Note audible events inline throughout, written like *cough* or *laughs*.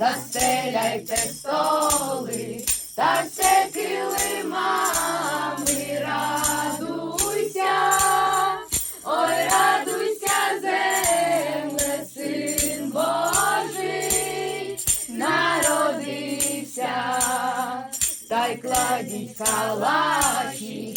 застеляйте столи, та все килимами радуйся, ой, радуйся, земле, Божий, народився, та й кладіть калачі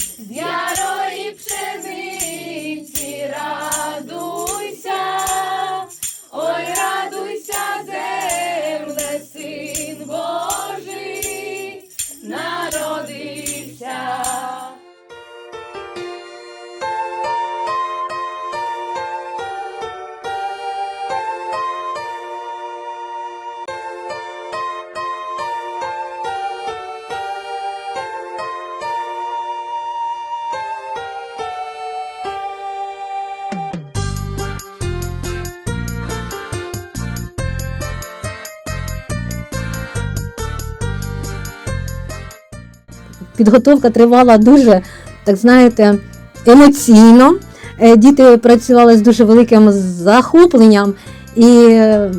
Підготовка тривала дуже, так знаєте, емоційно. Е, Діти працювали з дуже великим захопленням, і е,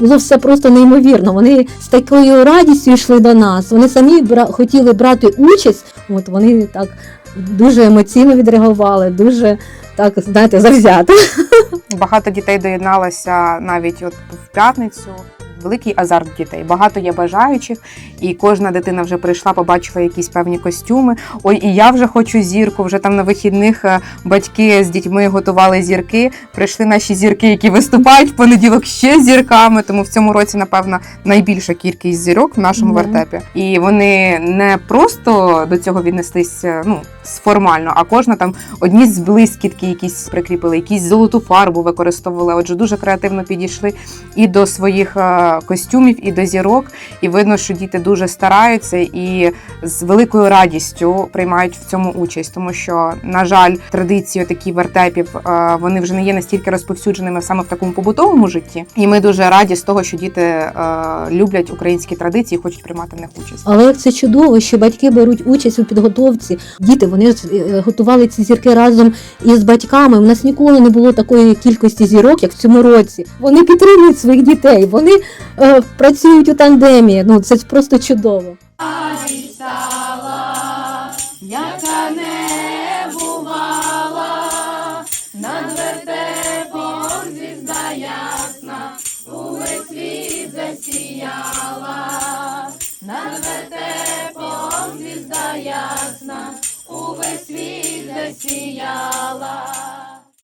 було все просто неймовірно. Вони з такою радістю йшли до нас. Вони самі хотіли брати участь. От вони так дуже емоційно відреагували, дуже так, знаєте, завзято. *laughs* Багато дітей доєдналося навіть от в п'ятницю. Великий азарт дітей. Багато є бажаючих, і кожна дитина вже прийшла, побачила якісь певні костюми. Ой, і я вже хочу зірку. Вже там на вихідних е, батьки з дітьми готували зірки. Прийшли наші зірки, які виступають в понеділок ще з зірками. Тому в цьому році, напевно, найбільша кількість зірок в нашому Мгм. вертепі. І вони не просто до цього віднеслися ну формально, а кожна там одні з блискітки якісь прикріпили, якісь золоту фарбу використовували. Отже, дуже креативно підійшли і до своїх е, костюмів, і до зірок. І видно, що діти дуже стараються і з великою радістю приймають в цьому участь, тому що, на жаль, традиції такі вертепів е, вони вже не є настільки розповсюдженими саме в такому побутовому житті. І ми дуже раді з того, що діти е, люблять українські традиції, хочуть приймати в них участь. Але як це чудово, що батьки беруть участь у підготовці. Діти вони е, готували ці зірки разом із батьками. У нас ніколи не було такої кількості зірок, як в цьому році. Вони підтримують своїх дітей, вони Е, працюють у тандемі. Ну це просто чудово. Яка не бувала, над вертепом ясна, увесь світ засіяла, над вертепом